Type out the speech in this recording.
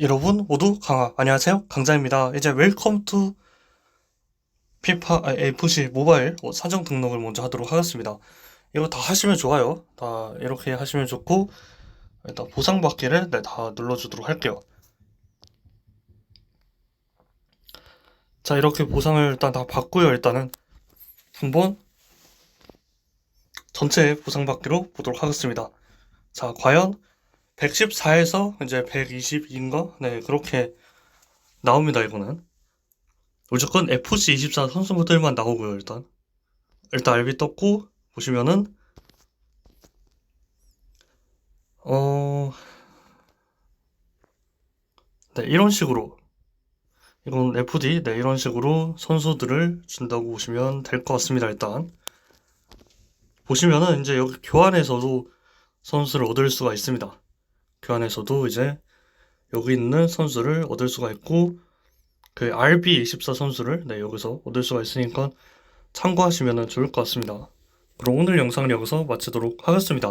여러분 모두 강화 안녕하세요. 강자입니다. 이제 웰컴 투 피파 아, FC 모바일 어, 사전 등록을 먼저 하도록 하겠습니다. 이거 다 하시면 좋아요. 다 이렇게 하시면 좋고 일단 보상 받기를 네, 다 눌러주도록 할게요. 자 이렇게 보상을 일단 다 받고요. 일단은 한번 전체 보상 받기로 보도록 하겠습니다. 자 과연 114에서 이제 122인가? 네, 그렇게 나옵니다, 이거는. 무조건 FC24 선수들만 나오고요, 일단. 일단 RB 떴고, 보시면은, 어, 네, 이런 식으로. 이건 FD, 네, 이런 식으로 선수들을 준다고 보시면 될 것 같습니다, 일단. 보시면은 이제 여기 교환에서도 선수를 얻을 수가 있습니다. 교환에서도 이제 여기 있는 선수를 얻을 수가 있고 그 RB24 선수를 네, 여기서 얻을 수가 있으니까 참고하시면 좋을 것 같습니다. 그럼 오늘 영상을 여기서 마치도록 하겠습니다.